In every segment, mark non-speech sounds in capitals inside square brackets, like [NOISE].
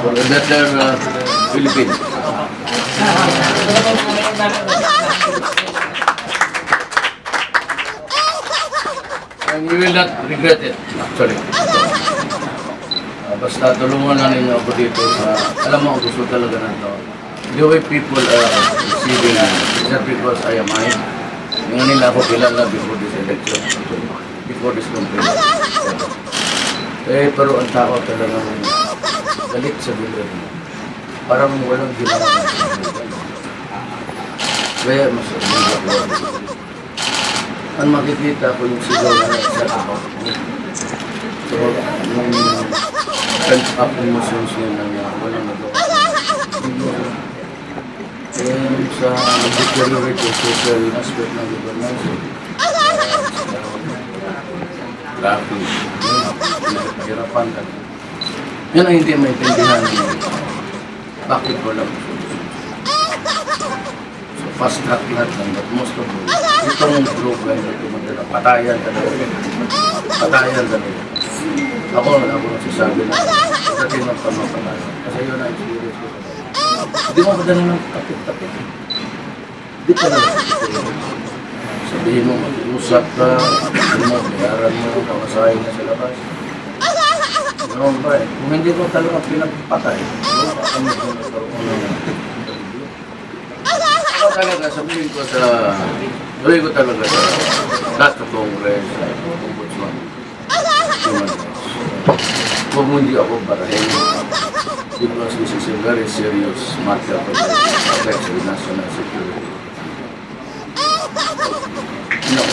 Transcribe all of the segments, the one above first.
for a better uh, Philippines. And you will not regret it, actually. Uh, basta tulungan lang ninyo ako dito sa, alam mo, gusto talaga na to. The way people are receiving me, is not because I am mine. Yung nila ako kilala before this election, before this campaign. Eh, pero ang tao talaga galit sa bilog. Parang walang ginawa. Kaya mas. Ang makikita ko yung sigaw na sa ako. So, nung pent up emotions yun na nga, walang nagawa. Eh, sa nag-deteriorate yung social aspect ng governance, traffic, pinahirapan ka. Yan ang hindi maintindihan niyo. Bakit wala So, fast track lahat ng but most of all, itong program na tumatala, patayan talaga. Patayan talaga. Ako, ako nagsasabi na, pagdating ng pamapatayan. Kasi yun ang experience ko. Hindi mo madala ng tapit-tapit. Hindi ka lang. Sabihin mo, mag-usap ka, sabihin mo, bayaran mo, pamasahin na sa labas. Ganoon ba eh? Kung hindi ko talaga pinagpatay, wala ka kami kung nagkaroon ng interview. Ako talaga, sabihin ko sa, sabihin ko talaga sa lahat sa Congress, sa Ombudsman, mo hindi ako barahin because this is a very serious matter affects the national security. Know,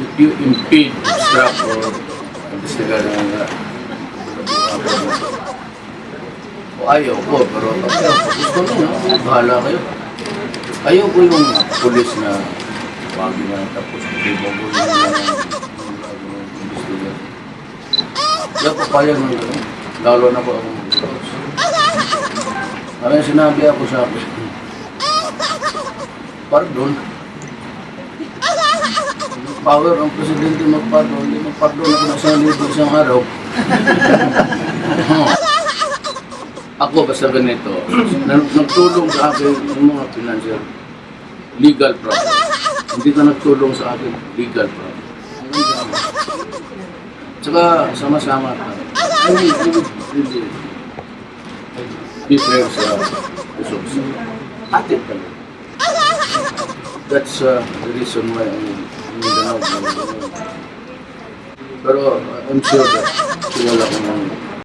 if you impede, obstruct, or investigar ng ayaw ko, pero ayaw ko. Gusto nyo, bahala kayo. Ayaw yung pulis na wagi na tapos libo ko yung investigar. Hindi ako payag ng gano'n. Lalo na po ako mag-boss. Maraming sinabi ako sa akin. Pardon. Power ang presidente magpardon. Hindi magpardon ako na isang libo isang araw. [LAUGHS] Ako basta ganito, nag- nagtulong sa akin yung mga financial legal problem. Hindi ka nagtulong sa akin legal problem. Tsaka sama-sama ka. I mean, I would really be fair sa results. Atin ka lang. That's uh, the reason why I'm in Mindanao. Pero uh, I'm sure that kilala ko ng